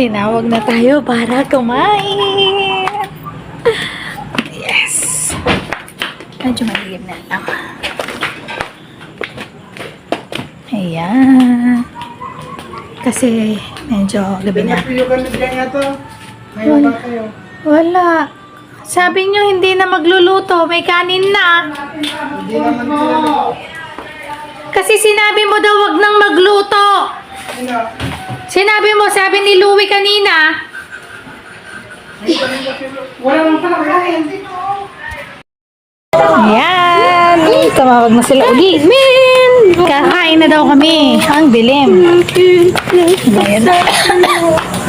Tinawag na tayo para kumain. Yes. Medyo malilim na lang. Ayan. Kasi medyo gabi na. Kayo? Wala. Sabi nyo hindi na magluluto. May kanin na. Hindi naman. Kasi sinabi mo daw wag nang magluto. Ano? Sinabi mo, sabi ni Louie kanina. Wala nang pala kain. Ayan. Tumawag na sila uli. Min! Kakain na daw kami. Ang dilim. Ayan.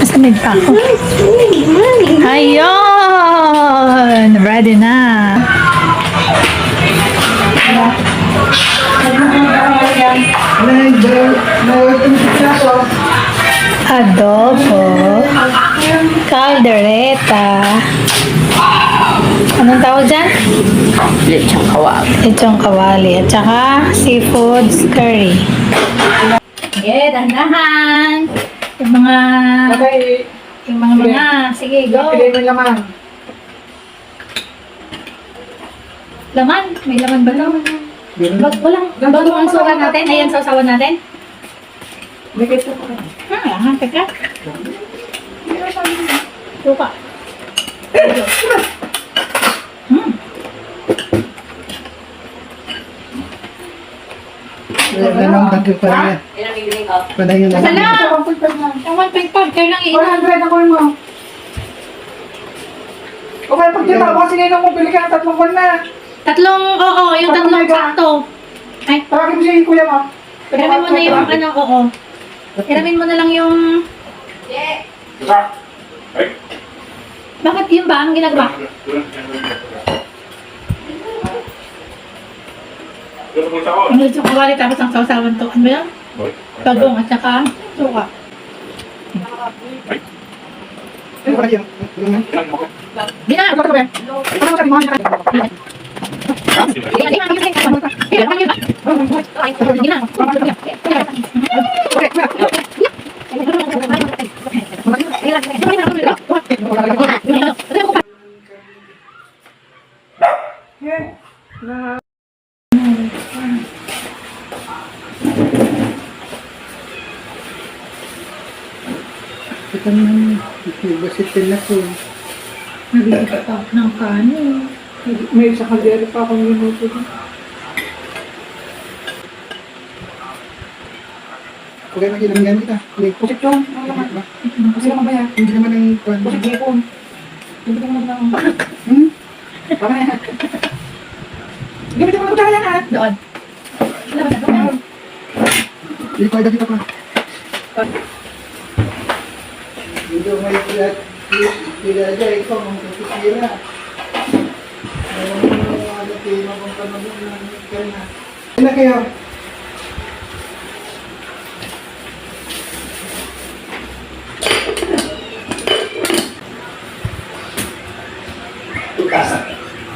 Masamid pa ako. Ayun! Ready na. Adobo. Caldereta. Anong tawag dyan? Lechong kawag. Itong kawali at saka seafood curry. Okay, dahan-dahan. Yung mga, Okay. yung mga mga, sige, go. Pili mo laman. Laman, may laman ba laman? Wag, walang, bago ang suka natin, ayan, sausawan natin. May keso pa. Ah, ha, teka. Suka. Hmm. Wala nang bagyo pa rin. Yan ang bibili ko. Basta lang. Ang 1.5, kayo lang iinom. 100 ako mo. Okay, pag dito ako kasi ninong mo, ka ng tatlong buwan na. Tatlong, oo, yung tatlong sakto. Ay, Tawagin mo siya yung kuya mo. Hiramin mo na yung ano, oo. Hiramin mo na lang yung... Bakit yun ba ang ginagawa? Ang lutso ko wali tapos ang sausawan to. Ano ba yan? Bagong at saka suka. Ano ba yun? Di na! Ano ba yun? Ano ba yun? Ito naman, basitin na po. Nagigit pa ng kanin. May isa kaldero pa akong minuto. Okay, mag-ilang ganit ah. May pusit yung. Kasi naman ba yan? Hindi naman ang kwan. Pusit yung. Hindi naman ang Hmm? Tama na yan. Gamit mo na kutsara yan ah. Doon. Hindi ko ay dito pa. Hindi may pilat. Pila dyan, ikaw ang kapitira. Mo na kayo?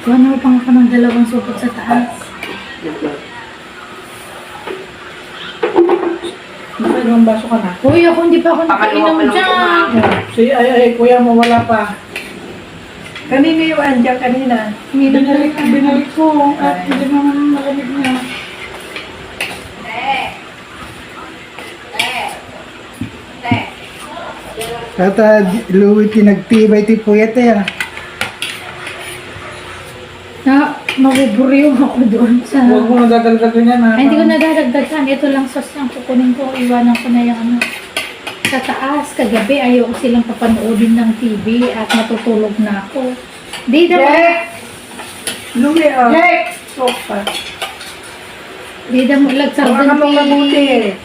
Kuha na pang ako ng dalawang supot sa taas. Nakailang baso ka na? Uy, ako hindi pa ako nakainom dyan. kumain. Si ay ay kuya mo wala pa. Kanina yung andyan kanina. Binalik, binalik ko at hindi naman malamig na. Tata, Louie, tinagtibay ti puyat eh. ah. Na, mabuburiw ako doon sa... Huwag mo nadadagdagan yan ha. Ay, hindi ko nadadagdagan. Ito lang sauce lang kukunin ko. Iwanan ko na yung ano. Sa taas, kagabi, ayaw ko silang papanoodin ng TV at natutulog na ako. Di daw, Louie, ah. Jake! Sopa. di sa Baka ka mong mabuti.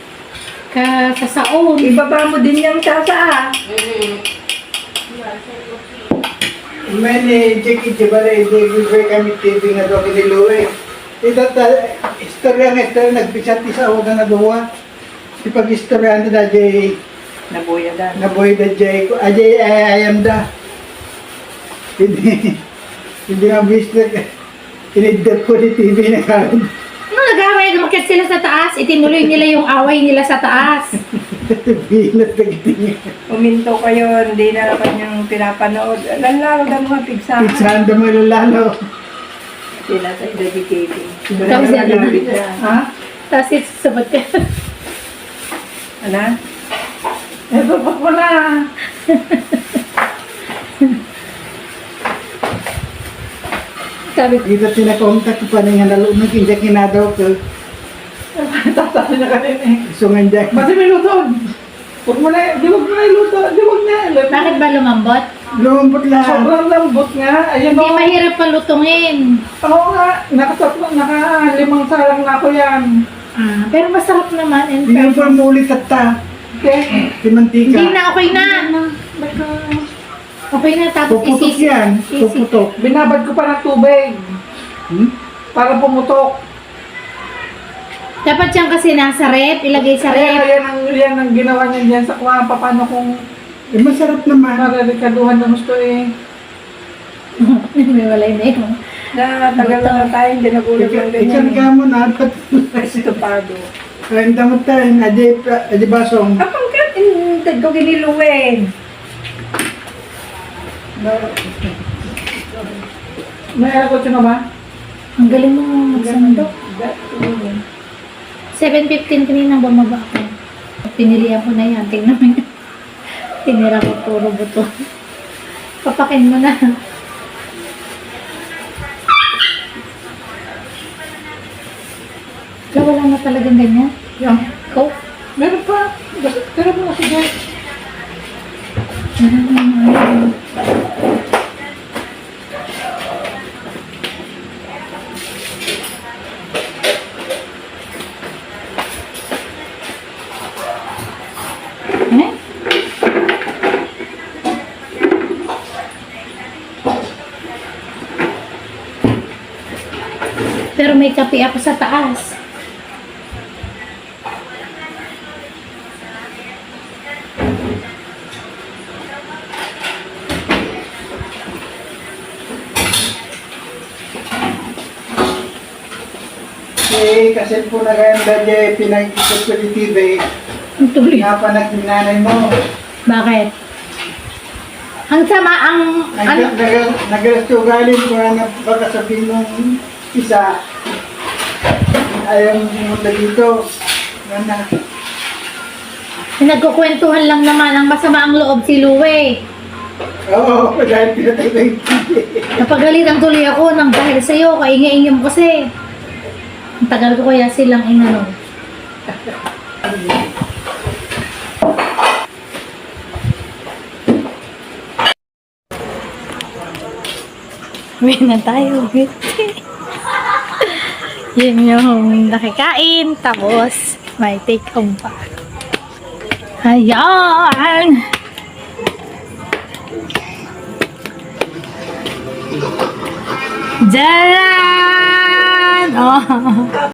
ka sa saon. Ibaba mo din yung sasa ah. Mene Jake Jibare Jake kami TV nga daw kini Louie. Ito ta istorya nga ito nagpisat isa ako na duwa. Di pag istorya na da jay Nabuya da jay ko ajay ayam da. Hindi hindi ang mister inidap ko di TV na karon. Ano nag-away Umakyat sila sa taas, itinuloy nila yung away nila sa taas. Bilat na giting. Uminto kayo, hindi na naman yung pinapanood. Lalaro na mga pigsahan. Pizzahan na mo lalo. Sila sa dedicating. Tapos yan. Ha? Tapos sabat ka. Ano? Ito pa pala. Sabi ko, Kita tinakontak ko pa na nga nalo mo kinja kinadaw ko. Tatalo niya kanina eh. Sungan dyan. Kasi may luto. Huwag mo na, di wag mo na iluto. Di wag na. bakit ba lumambot? Lumambot lang. Sobrang lambot nga. Ayun Hindi o. mahirap palutungin. Oo nga. Nakatatlo, naka limang sarang na ako yan. Ah, pero masarap naman. And Hindi pa muli tata. Okay. Si mantika. Hindi na, okay na. Baka, Okay na, tapos Puputok yan. Isi. Puputok. binabad ko pa ng tubig. Hmm? Para pumutok. Dapat yan kasi nasa rep, ilagay sa Kaya rep. yan ang, yan ang ginawa niya dyan sa kuha. Paano kung Eh, masarap naman. mararikaduhan ng gusto eh. May walay na yun. Na tagal na tayo, hindi nagulog Ika- ng Ikan ganyan. ka mo na. Estupado. Kain damot tayo. Adi, adi basong. Kapag ka, hindi ko giniluwin. May agot na ba? Ang galing mo magsandok. 7.15 kanina bumaba ako. Pinilihan ko na yan. Tingnan mo yan. Tinira ko puro buto. Papakin mo na. Wala, wala na talagang ganyan. Yan. Coke. Meron pa. Tira mo na sige. Eh? Pero may kape ako sa taas. Eh, kasi po na kayo dali pinag-ikot ko ni TV. Ang tuloy. Nga pa nanay mo. Bakit? Ang sama, ang... Ano? Nagasto galing ko na baka sabihin nung isa. Ayaw mo pumunta dito. Gana. Nagkukwentuhan lang naman ang masama ang loob si Louie. Oo, dahil pinatay na yung TV. Napagalitan tuloy ako nang dahil sa'yo, kainga-inga mo kasi. Ang tagal ko kaya silang inano. Uwi na tayo. Yun yung nakikain. Tapos, may take home pa. Ayan! Jaran! 啊